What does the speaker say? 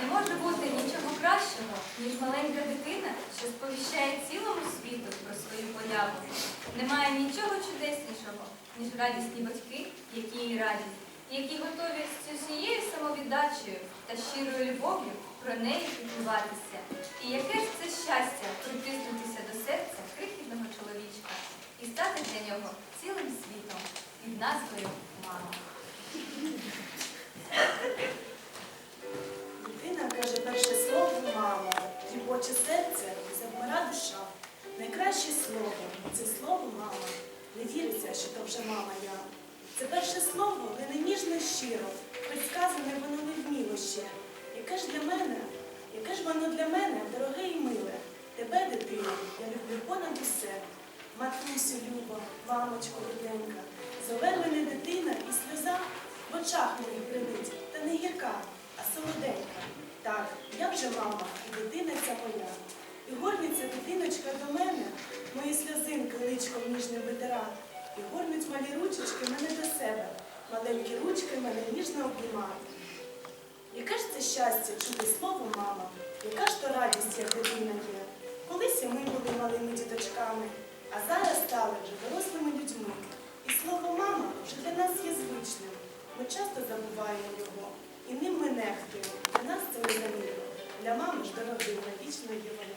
Не може бути нічого кращого, ніж маленька дитина, що сповіщає цілому світу про свою появу. Немає нічого чудеснішого, ніж радісні батьки, які її радять, які готові з усією самовіддачею та щирою любов'ю про неї піклуватися. І яке ж це щастя притиснутися до серця крихітного чоловічка і стати для нього цілим світом під назвою Мама. Це слово мама. Не віриться, що то вже мама я. Це перше слово не ніжно щиро, хоч сказане воно не вміло ще. Яке ж для мене, яке ж воно для мене, дороге і миле. Тебе, дитино, я люблю понад усе. Матусю люба, мамочко рідненька, зове мене дитина і сльоза в очах моїх бринить, та не гірка, а солоденька. Так, я вже мама, і дитина ця моя. І горниться дитиночка до мене, мої сльозинки личком ніжним витира. І горнуть малі ручечки мене до себе, маленькі ручки мене ніжно обіймають. Яке ж це щастя чути слово мама, яка ж то радість, як дитина є. Колись і ми були малими діточками, а зараз стали вже дорослими людьми. І слово мама вже для нас є звичним. Ми часто забуваємо його, і ним ми нехтуємо. Для нас це незамінно. Для мами ж дорогим, навічно є воно.